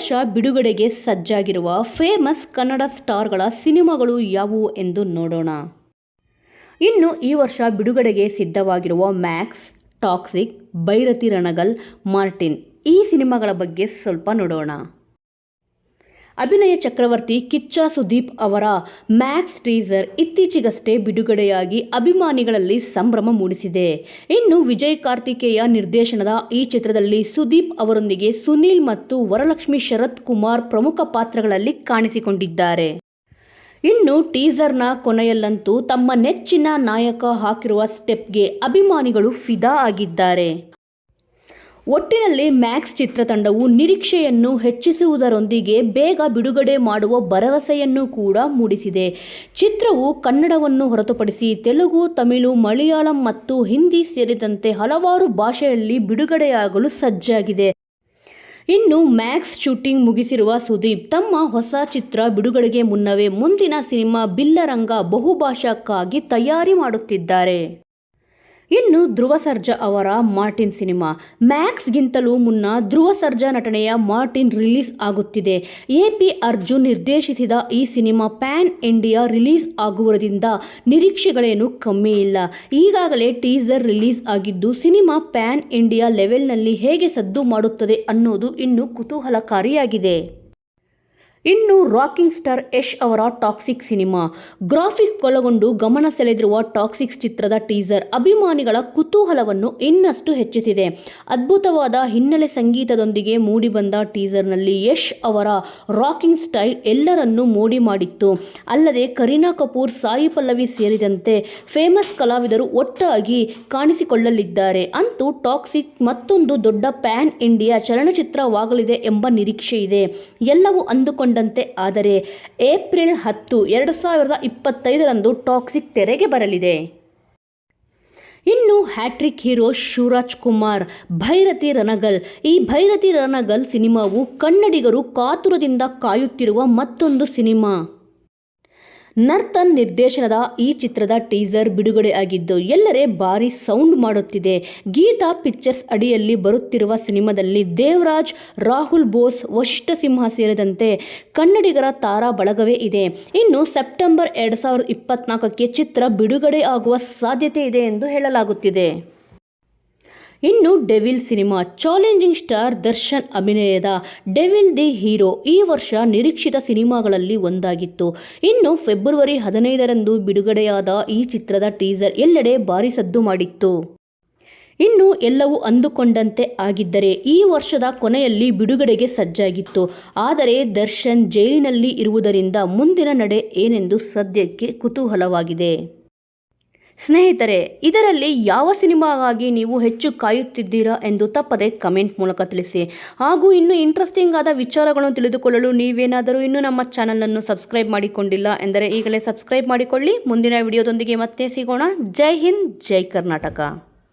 ವರ್ಷ ಬಿಡುಗಡೆಗೆ ಸಜ್ಜಾಗಿರುವ ಫೇಮಸ್ ಕನ್ನಡ ಸ್ಟಾರ್ಗಳ ಸಿನಿಮಾಗಳು ಯಾವುವು ಎಂದು ನೋಡೋಣ. ಇನ್ನು ಈ ವರ್ಷ ಬಿಡುಗಡೆಗೆ ಸಿದ್ಧವಾಗಿರುವ Max, Toxic Bhairathi Ranagal, Martin ಈ ಸಿನಿಮಾಗಳ ಬಗ್ಗೆ ಸ್ವಲ್ಪ ನೋಡೋಣ. ಅಭಿನಯ ಚಕ್ರವರ್ತಿ ಕಿಚ್ಚ ಸುದೀಪ್ ಅವರ ಮ್ಯಾಕ್ಸ್ ಟೀಸರ್ ಇತ್ತೀಚೆಗಷ್ಟೇ ಬಿಡುಗಡೆಯಾಗಿ ಅಭಿಮಾನಿಗಳಲ್ಲಿ ಸಂಭ್ರಮ ಮೂಡಿಸಿದೆ. ಇನ್ನು ವಿಜಯ್ ಕಾರ್ತಿಕೇಯ ನಿರ್ದೇಶನದ ಈ ಚಿತ್ರದಲ್ಲಿ ಸುದೀಪ್ ಅವರೊಂದಿಗೆ ಸುನೀಲ್ ಮತ್ತು ವರಲಕ್ಷ್ಮಿ ಶರತ್ ಕುಮಾರ್ ಪ್ರಮುಖ ಪಾತ್ರಗಳಲ್ಲಿ ಕಾಣಿಸಿಕೊಂಡಿದ್ದಾರೆ. ಇನ್ನು ಟೀಸರ್ನ ಕೊನೆಯಲ್ಲಂತೂ ತಮ್ಮ ನೆಚ್ಚಿನ ನಾಯಕ ಹಾಕಿರುವ ಸ್ಟೆಪ್ಗೆ ಅಭಿಮಾನಿಗಳು ಫಿದಾ ಆಗಿದ್ದಾರೆ. ಒಟ್ಟಿನಲ್ಲಿ ಮ್ಯಾಕ್ಸ್ ಚಿತ್ರತಂಡವು ನಿರೀಕ್ಷೆಯನ್ನು ಹೆಚ್ಚಿಸುವುದರೊಂದಿಗೆ ಬೇಗ ಬಿಡುಗಡೆ ಮಾಡುವ ಭರವಸೆಯನ್ನು ಕೂಡ ಮೂಡಿಸಿದೆ. ಚಿತ್ರವು ಕನ್ನಡವನ್ನು ಹೊರತುಪಡಿಸಿ ತೆಲುಗು, ತಮಿಳು, ಮಲಯಾಳಂ ಮತ್ತು ಹಿಂದಿ ಸೇರಿದಂತೆ ಹಲವಾರು ಭಾಷೆಯಲ್ಲಿ ಬಿಡುಗಡೆಯಾಗಲು ಸಜ್ಜಾಗಿದೆ. ಇನ್ನು ಮ್ಯಾಕ್ಸ್ ಶೂಟಿಂಗ್ ಮುಗಿಸಿರುವ ಸುದೀಪ್ ತಮ್ಮ ಹೊಸ ಚಿತ್ರ ಬಿಡುಗಡೆಗೆ ಮುನ್ನವೇ ಮುಂದಿನ ಸಿನಿಮಾ ಬಿಲ್ಲರಂಗ ಬಹುಭಾಷಾಕ್ಕಾಗಿ ತಯಾರಿ ಮಾಡುತ್ತಿದ್ದಾರೆ. ಇನ್ನು ಧ್ರುವ ಸರ್ಜಾ ಅವರ ಮಾರ್ಟಿನ್ ಸಿನಿಮಾ. ಮ್ಯಾಕ್ಸ್ಗಿಂತಲೂ ಮುನ್ನ ಧ್ರುವ ಸರ್ಜಾ ನಟನೆಯ ಮಾರ್ಟಿನ್ ರಿಲೀಸ್ ಆಗುತ್ತಿದೆ. ಎ ಪಿ ಅರ್ಜುನ್ ನಿರ್ದೇಶಿಸಿದ ಈ ಸಿನಿಮಾ ಪ್ಯಾನ್ ಇಂಡಿಯಾ ರಿಲೀಸ್ ಆಗುವುದರಿಂದ ನಿರೀಕ್ಷೆಗಳೇನು ಕಮ್ಮಿ ಇಲ್ಲ. ಈಗಾಗಲೇ ಟೀಸರ್ ರಿಲೀಸ್ ಆಗಿದ್ದು ಸಿನಿಮಾ ಪ್ಯಾನ್ ಇಂಡಿಯಾ ಲೆವೆಲ್ನಲ್ಲಿ ಹೇಗೆ ಸದ್ದು ಮಾಡುತ್ತದೆ ಅನ್ನೋದು ಇನ್ನೂ ಕುತೂಹಲಕಾರಿಯಾಗಿದೆ. ಇನ್ನು ರಾಕಿಂಗ್ ಸ್ಟಾರ್ ಯಶ್ ಅವರ ಟಾಕ್ಸಿಕ್ ಸಿನಿಮಾ. ಗ್ರಾಫಿಕ್ ಒಳಗೊಂಡು ಗಮನ ಸೆಳೆದಿರುವ ಟಾಕ್ಸಿಕ್ಸ್ ಚಿತ್ರದ ಟೀಸರ್ ಅಭಿಮಾನಿಗಳ ಕುತೂಹಲವನ್ನು ಇನ್ನಷ್ಟು ಹೆಚ್ಚಿಸಿದೆ. ಅದ್ಭುತವಾದ ಹಿನ್ನೆಲೆ ಸಂಗೀತದೊಂದಿಗೆ ಮೂಡಿಬಂದ ಟೀಸರ್ನಲ್ಲಿ ಯಶ್ ಅವರ ರಾಕಿಂಗ್ ಸ್ಟೈಲ್ ಎಲ್ಲರನ್ನೂ ಮೋಡಿ ಮಾಡಿತ್ತು. ಅಲ್ಲದೆ ಕರೀನಾ ಕಪೂರ್, ಸಾಯಿ ಪಲ್ಲವಿ ಸೇರಿದಂತೆ ಫೇಮಸ್ ಕಲಾವಿದರು ಒಟ್ಟಾಗಿ ಕಾಣಿಸಿಕೊಳ್ಳಲಿದ್ದಾರೆ. ಅಂತೂ ಟಾಕ್ಸಿಕ್ ಮತ್ತೊಂದು ದೊಡ್ಡ ಪ್ಯಾನ್ ಇಂಡಿಯಾ ಚಲನಚಿತ್ರವಾಗಲಿದೆ ಎಂಬ ನಿರೀಕ್ಷೆ ಇದೆ ಎಲ್ಲವೂ ಅಂದುಕೊಂಡ ಂತೆ ಆದರೆ ಏಪ್ರಿಲ್ ಹತ್ತು, ಎರಡು ಸಾವಿರದ ಇಪ್ಪತ್ತೈದರಂದು ಟಾಕ್ಸಿಕ್ ತೆರೆಗೆ ಬರಲಿದೆ. ಇನ್ನು ಹ್ಯಾಟ್ರಿಕ್ ಹೀರೋ ಶಿವರಾಜ್ ಕುಮಾರ್, ಭೈರತಿ ರಣಗಲ್. ಈ ಭೈರತಿ ರಣಗಲ್ ಸಿನಿಮಾವು ಕನ್ನಡಿಗರು ಕಾತುರದಿಂದ ಕಾಯುತ್ತಿರುವ ಮತ್ತೊಂದು ಸಿನಿಮಾ. ನರ್ತನ್ ನಿರ್ದೇಶನದ ಈ ಚಿತ್ರದ ಟೀಸರ್ ಬಿಡುಗಡೆ ಆಗಿದ್ದು, ಎಲ್ಲರೇ ಭಾರಿ ಸೌಂಡ್ ಮಾಡುತ್ತಿದೆ. ಗೀತಾ ಪಿಕ್ಚರ್ಸ್ ಅಡಿಯಲ್ಲಿ ಬರುತ್ತಿರುವ ಸಿನಿಮಾದಲ್ಲಿ ದೇವರಾಜ್, ರಾಹುಲ್ ಬೋಸ್ ವಶಿಷ್ಠ ಸಿಂಹ ಸೇರಿದಂತೆ ಕನ್ನಡಿಗರ ತಾರಾ ಬಳಗವೇ ಇದೆ. ಇನ್ನು ಸೆಪ್ಟೆಂಬರ್ ಎರಡು ಸಾವಿರದ ಇಪ್ಪತ್ನಾಲ್ಕಕ್ಕೆ ಚಿತ್ರ ಬಿಡುಗಡೆ ಆಗುವ ಸಾಧ್ಯತೆ ಇದೆ ಎಂದು ಹೇಳಲಾಗುತ್ತಿದೆ. ಇನ್ನು Devil cinema challenging star Darshan ಅಭಿನಯದ ಡೆವಿಲ್ ದಿ ಹೀರೋ ಈ ವರ್ಷ ನಿರೀಕ್ಷಿತ ಸಿನಿಮಾಗಳಲ್ಲಿ ಒಂದಾಗಿತ್ತು. ಇನ್ನು ಫೆಬ್ರವರಿ ಹದಿನೈದರಂದು ಬಿಡುಗಡೆಯಾದ ಈ ಚಿತ್ರದ ಟೀಸರ್ ಎಲ್ಲೆಡೆ ಭಾರಿ ಸದ್ದು ಮಾಡಿತ್ತು. ಇನ್ನು ಎಲ್ಲವೂ ಅಂದುಕೊಂಡಂತೆ ಆಗಿದ್ದರೆ ಈ ವರ್ಷದ ಕೊನೆಯಲ್ಲಿ ಬಿಡುಗಡೆಗೆ ಸಜ್ಜಾಗಿತ್ತು. ಆದರೆ ದರ್ಶನ್ ಜೈಲಿನಲ್ಲಿ ಇರುವುದರಿಂದ ಮುಂದಿನ ನಡೆ ಏನೆಂದು ಸದ್ಯಕ್ಕೆ ಕುತೂಹಲವಾಗಿದೆ. ಸ್ನೇಹಿತರೆ, ಇದರಲ್ಲಿ ಯಾವ ಸಿನಿಮಾಗಾಗಿ ನೀವು ಹೆಚ್ಚು ಕಾಯುತ್ತಿದ್ದೀರಾ ಎಂದು ತಪ್ಪದೆ ಕಮೆಂಟ್ ಮೂಲಕ ತಿಳಿಸಿ. ಹಾಗೂ ಇನ್ನೂ ಇಂಟ್ರೆಸ್ಟಿಂಗ್ ಆದ ವಿಚಾರಗಳನ್ನು ತಿಳಿದುಕೊಳ್ಳಲು ನೀವೇನಾದರೂ ಇನ್ನೂ ನಮ್ಮ ಚಾನಲನ್ನು ಸಬ್ಸ್ಕ್ರೈಬ್ ಮಾಡಿಕೊಂಡಿಲ್ಲ ಎಂದರೆ ಈಗಲೇ ಸಬ್ಸ್ಕ್ರೈಬ್ ಮಾಡಿಕೊಳ್ಳಿ. ಮುಂದಿನ ವಿಡಿಯೋದೊಂದಿಗೆ ಮತ್ತೆ ಸಿಗೋಣ. ಜೈ ಹಿಂದ್, ಜೈ ಕರ್ನಾಟಕ.